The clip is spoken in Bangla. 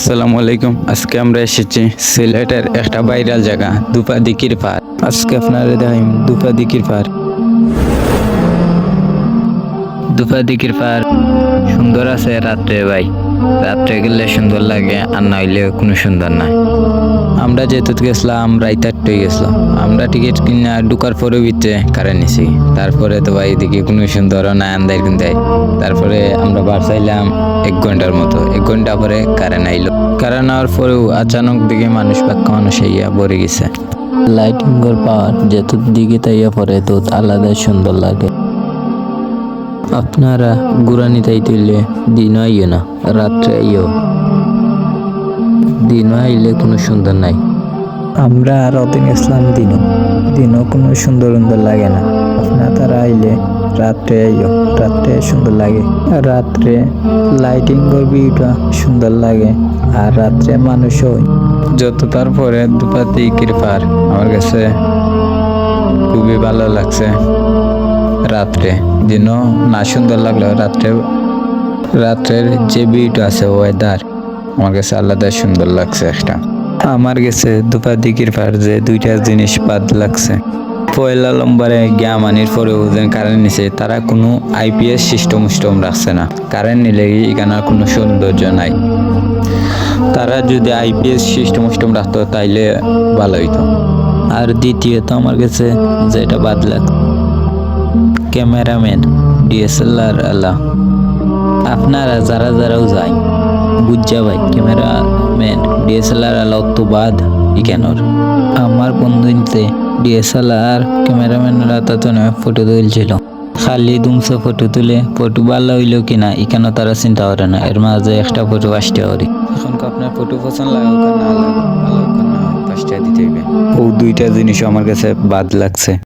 আসসালামু আলাইকুম। আজকে আমরা এসেছি সিলেটের একটা ভাইরাল জায়গা দুপা দিকির পার আজকে আপনারা দেখাইম দুপা দিকির পার দুপা দিকির পার সুন্দর আছে রাত্রে ভাই। রাত্রে গেলে সুন্দর লাগে, আর না হইলে কোনো সুন্দর নাই আমরা যেহেতু গেছিলাম, রাইত আটটায় গেছিলাম। আমরা টিকিট কিনা ঢুকার পরে ভিতরে কারে নিছি। তারপরে তো ভাই এদিকে কোনো সুন্দর না আন্দাই কিনতে তারপরে আমরা বার চাইলাম এক ঘণ্টার মতো। এক ঘণ্টা পরে কারেন্ট আইলো। কারেন্ট আওয়ার পরেও আচানক দিকে মানুষ পাক্কা মানুষ ইয়া ভরে গেছে। লাইটিংয়ের পাওয়ার যেহেতু দিকে তাইয়া পরে তো আলাদা সুন্দর লাগে। আপনারা গুরানি তাই তুললে দিন আইও না, রাত্রে আইও। দিন আইলে কোনো সুন্দর নাই। আমরা আর অদিন ইসলাম দিনও দিনও কোনো সুন্দর সুন্দর লাগে না। আপনার তারা আইলে রাত্রে আইও। রাত্রে সুন্দর লাগে। আর রাত্রে লাইটিং ভিউটা সুন্দর লাগে। আর রাত্রে মানুষ মানুষও যত তারপরে দুপাতি কৃপার। আমার কাছে খুবই ভালো লাগছে রাত্রে। দিনও না সুন্দর লাগল রাত্রে রাত্রের যে ভিউটা আছে ওয়েদার আমার কাছে আলাদা সুন্দর লাগছে একটা। আমার কাছে দুপাতি কৃপার যে দুইটা জিনিস বাদ লাগছে। পয়লা লম্বারে জ্ঞামানির পরে যেন কারেন্ট নিছে, তারা কোনো আইপিএস সিস্টেম সিস্টেম রাখছে না। কারেন্ট নিলে এখানে কোনো সৌন্দর্য নাই। তারা যদি আইপিএস সিস্টেম সিস্টেম রাখতো, তাইলে ভালো হইতো। আর দ্বিতীয়ত আমার কাছে যেটা বাদ লাগ ক্যামেরাম্যান ডিএসএলআর আল্লাহ। আপনারা যারা যারাও যাই বুঝা ভাই ক্যামেরাম্যান ডিএসএলআর আল্লাহ তো বাদ ইকেনর আমার বন্ধুতে ডিএসএলআর ক্যামেরাম্যানরা তত ফটো তুলছিল। খালি দুমসে ফটো তুলে ফটো ভালো হইল কিনা এখানে তারা চিন্তা করে না? এর মাঝে একটা ফটো আসতে পারি। এখন আপনার ফটো পছন্দ লাগাও না লাগাও ভালো না পাঁচটা দিতে হইবে। ও দুইটা জিনিস আমার কাছে বাদ লাগছে।